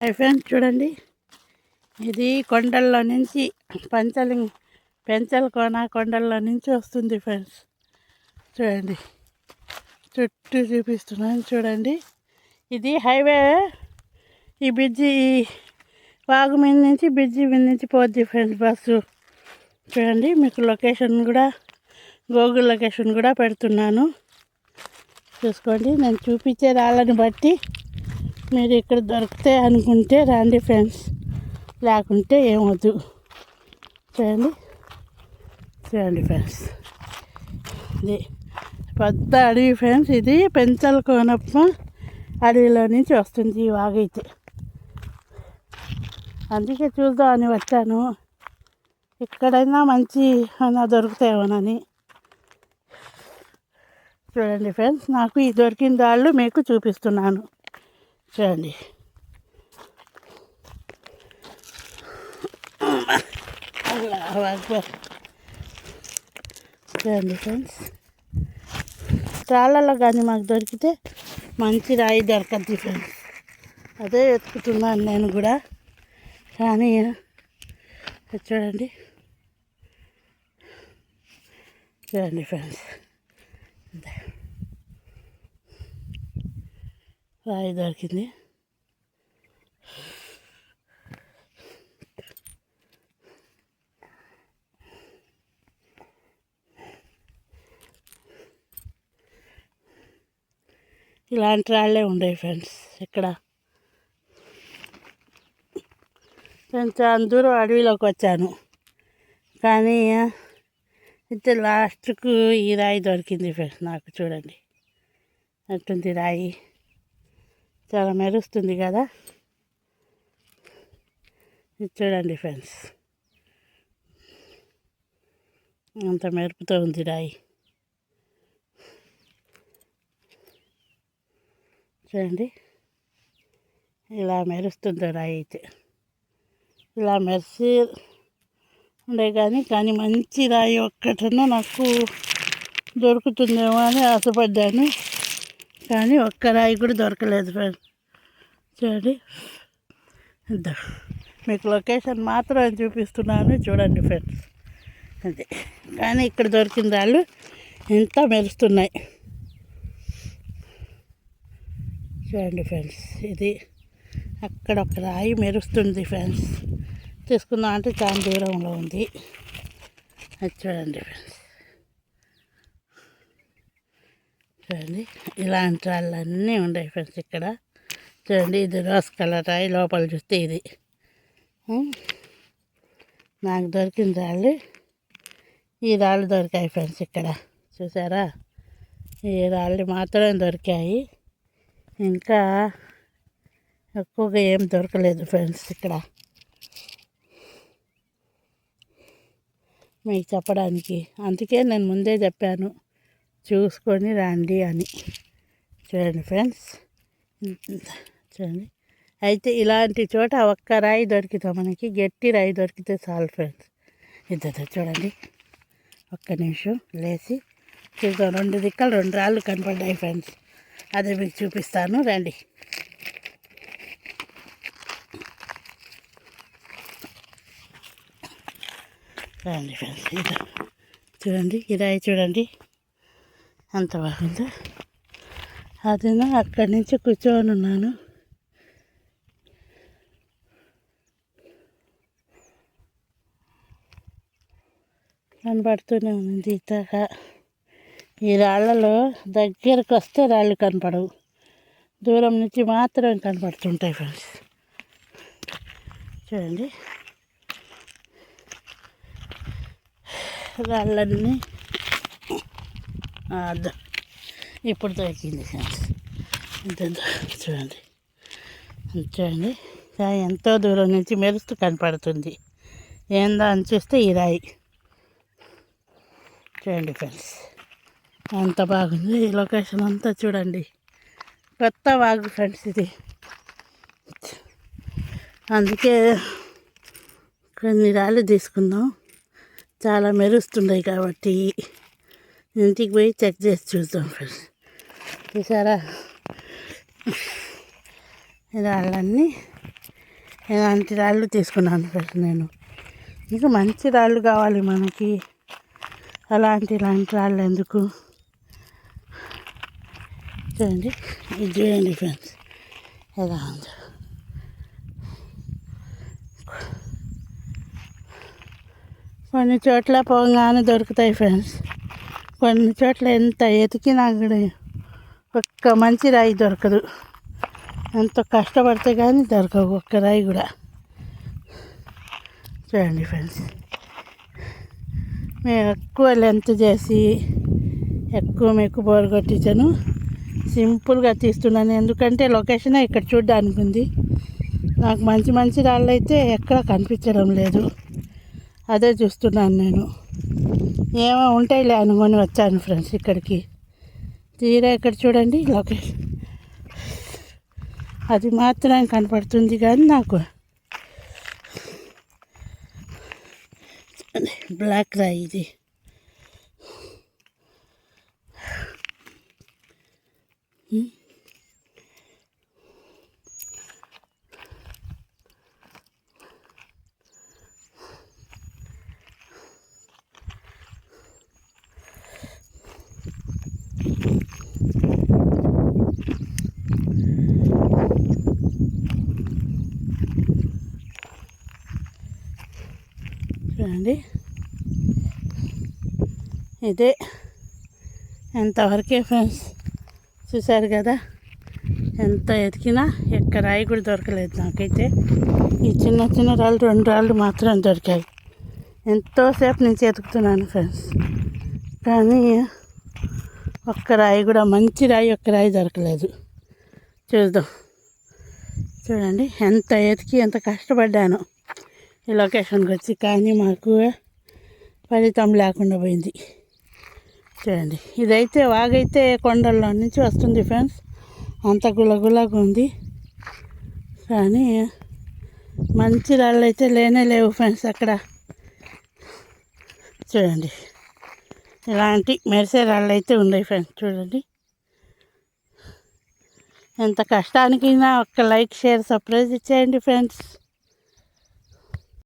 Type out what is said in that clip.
Hi friends చూడండి. ఇది కొండల్లో నుంచి పంచలి పెంచల కోన కొండల్లో నుంచి వస్తుంది ఫ్రెండ్స్. చూడండి. చుట్టూ చూపిస్తున్నాను చూడండి. ఇది హైవే ఈ బ్రిడ్జి వాగు మీద నుంచి బ్రిడ్జి మీద నుంచి పోద్ది ఫ్రెండ్స్ బస్సు. చూడండి మీకు లొకేషన్ కూడా గూగుల్ లొకేషన్ కూడా పెడుతున్నాను. చూసుకోండి నేను చూపించే రాళ్ళని బట్టి. మీరు ఇక్కడ దొరికితే అనుకుంటే రండి ఫ్రెండ్స్. లేకుంటే ఏమొద్దు. చూడండి. చూడండి ఫ్రెండ్స్. ఇది పెద్ద అడవి ఫ్రెండ్స్. ఇది పెంచల కోనప్ప అడవిలో నుంచి వస్తుంది ఈ వాగైతే అందుకే చూద్దామని వచ్చాను. ఎక్కడైనా మంచి అన్న దొరుకుతాయేమోనని. చూడండి ఫ్రెండ్స్. నాకు ఈ దొరికిన దాళ్ళు మీకు చూపిస్తున్నాను. చూడండి. చూడండి ఫ్రెండ్స్ రాళ్ళలో కానీ మాకు దొరికితే మంచి రాయి దొరకద్ది ఫ్రెండ్స్ అదే వెతుకుతున్నాను నేను కూడా. కానీ చూడండి. చూడండి ఫ్రెండ్స్ ఇదే. రాయి దొరికింది ఇలాంటి రాళ్ళే ఉండేవి ఫ్రెండ్స్ ఇక్కడ కొంచెం దూరం అడవిలోకి వచ్చాను. కానీ అయితే లాస్ట్కు ఈ రాయి దొరికింది ఫ్రెండ్స్ నాకు చూడండి. అట్టుంది రాయి. చాలా మెరుస్తుంది కదా. ఇది చూడండి ఫ్రెండ్స్. అంత మెరుపుతో ఉంది రాయి. చూడండి. ఇలా మెరుస్తుంది రాయి అయితే. ఇలా మెరిసి ఉండే కానీ కానీ మంచి రాయి ఒక్కటన్నా నాకు దొరుకుతుందేమో అని ఆశపడ్డాను. కానీ ఒక్క రాయి కూడా దొరకలేదు ఫ్రెండ్ చూడండి. ఇద్దా. మీకు లొకేషన్ మాత్రం చూపిస్తున్నాను. చూడండి ఫ్రెండ్స్ అదే. కానీ ఇక్కడ దొరికిన రాళ్ళు ఎంత మెరుస్తున్నాయి. చూడండి ఫ్రెండ్స్ ఇది అక్కడ ఒక రాయి మెరుస్తుంది ఫ్రెండ్స్ తీసుకుందాం అంటే చాలా దూరంలో ఉంది. అది చూడండి ఫ్రెండ్స్ చూడండి ఇలాంటి రాళ్ళన్నీ ఉన్నాయి ఫ్రెండ్స్ ఇక్కడ. చూడండి ఇది రోస్ కలర్ రాయి లోపల చూస్తే ఇది. నాకు దొరికిన రాళ్ళు. ఈ రాళ్ళు దొరికాయి ఫ్రెండ్స్ ఇక్కడ. చూసారా? ఈ రాళ్ళు మాత్రమే దొరికాయి. ఇంకా ఎక్కువగా ఏం దొరకలేదు ఫ్రెండ్స్ ఇక్కడ. మీకు చెప్పడానికి. అందుకే నేను ముందే చెప్పాను. చూసుకొని రండి అని. చూడండి ఫ్రెండ్స్. చూడండి. అయితే ఇలాంటి చోట ఒక్క రాయి దొరికితే మనకి గట్టి రాయి దొరికితే చాలు ఫ్రెండ్స్. ఇద్దరు చూడండి. ఒక్క నిమిషం లేచి చూద్దాం. రెండు దిక్కలు రెండు రాళ్ళు కనపడ్డాయి ఫ్రెండ్స్. అదే మీకు చూపిస్తాను. రండి. రండి ఫ్రెండ్స్. ఇదో. చూడండి. ఈ రాయి చూడండి. అంత బాగుంది. అదేనా అక్కడి నుంచి కూర్చొని ఉన్నాను. కనబడుతూనే ఉంది ఇతగా ఈ రాళ్ళలో దగ్గరకు వస్తే రాళ్ళు కనపడవు. దూరం నుంచి మాత్రం కనపడుతుంటాయి ఫ్రెండ్స్ చూడండి. రాళ్ళన్నీ అర్థం. ఇప్పుడు దొరికింది ఫ్రెండ్స్. ఇంత చూడండి. చూడండి. రాయి ఎంతో దూరం నుంచి మెరుస్తూ కనపడుతుంది. ఏందా అని చూస్తే ఈ రాయి. చూడండి ఫ్రెండ్స్. అంత బాగుంది ఈ లొకేషన్ అంతా చూడండి. కొత్త వాగు ఫ్రెండ్స్ ఇది. అందుకే కొన్ని రాళ్ళు తీసుకుందాం. చాలా మెరుస్తున్నాయి కాబట్టి. ఇంటికి పోయి చెక్ చేసి చూద్దాం ఫ్రెండ్స్ చూసారా రాళ్ళన్నీ ఇలాంటి రాళ్ళు తీసుకున్నాను ఫ్రెండ్స్ నేను ఇంకా మంచి రాళ్ళు కావాలి మనకి అలాంటి ఇలాంటి రాళ్ళు ఎందుకు చూడండి ఇది చూడండి ఫ్రెండ్స్ ఎలా ఉందో కొన్ని చోట్ల పోగానే దొరుకుతాయి ఫ్రెండ్స్ కొన్ని చోట్ల ఎంత ఎతికినా కూడా ఒక్క మంచి రాయి దొరకదు. ఎంతో కష్టపడితే కానీ దొరకవు ఒక్క రాయి కూడా. చూడండి ఫ్రెండ్స్. మేము ఎక్కువ లెంత్ చేసి ఎక్కువ మెక్కు బోర్ కొట్టించాను. సింపుల్గా తీస్తున్నాను. ఎందుకంటే లొకేషన్ ఇక్కడ చూడడానికి ఉంది. నాకు మంచి మంచి రాళ్ళు అయితే ఎక్కడ కనిపించడం లేదు. అదే చూస్తున్నాను నేను. ఏమో ఉంటాయిలే అనుకొని వచ్చాను ఫ్రెండ్స్ ఇక్కడికి. తీరా ఇక్కడ చూడండి? లొకేషన్. అది మాత్రం కనపడుతుంది కానీ నాకు బ్లాక్ రాయి ఇది. చూడండి. ఇదే ఎంతవరకే ఫ్రెండ్స్ చూశారు కదా ఎంత ఎతికినా ఎక్కడ రాయి కూడా దొరకలేదు నాకైతే. ఈ చిన్న చిన్న రాళ్ళు రెండు రాళ్ళు మాత్రం దొరికాయి. ఎంతోసేపు నుంచి ఎతుకుతున్నాను ఫ్రెండ్స్. కానీ ఒక్క రాయి కూడా మంచి రాయి ఒక్క రాయి దొరకలేదు. చూద్దాం. చూడండి ఎంత ఎతికి ఎంత కష్టపడ్డాను. ఈ లొకేషన్కి వచ్చి కానీ మాకు ఫలితం లేకుండా పోయింది. చూడండి ఇదైతే వాగైతే కొండల్లో నుంచి వస్తుంది ఫ్రెండ్స్. అంత గులగులాగా ఉంది. కానీ మంచి రాళ్ళు అయితే లేనే లేవు ఫ్రెండ్స్ అక్కడ. చూడండి ఇలాంటి మెరిసే రాళ్ళు అయితే ఉన్నాయి ఫ్రెండ్స్ చూడండి. ఎంత కష్టానికైనా ఒక్క లైక్ షేర్ సర్ప్రైజ్ ఇచ్చేయండి ఫ్రెండ్స్.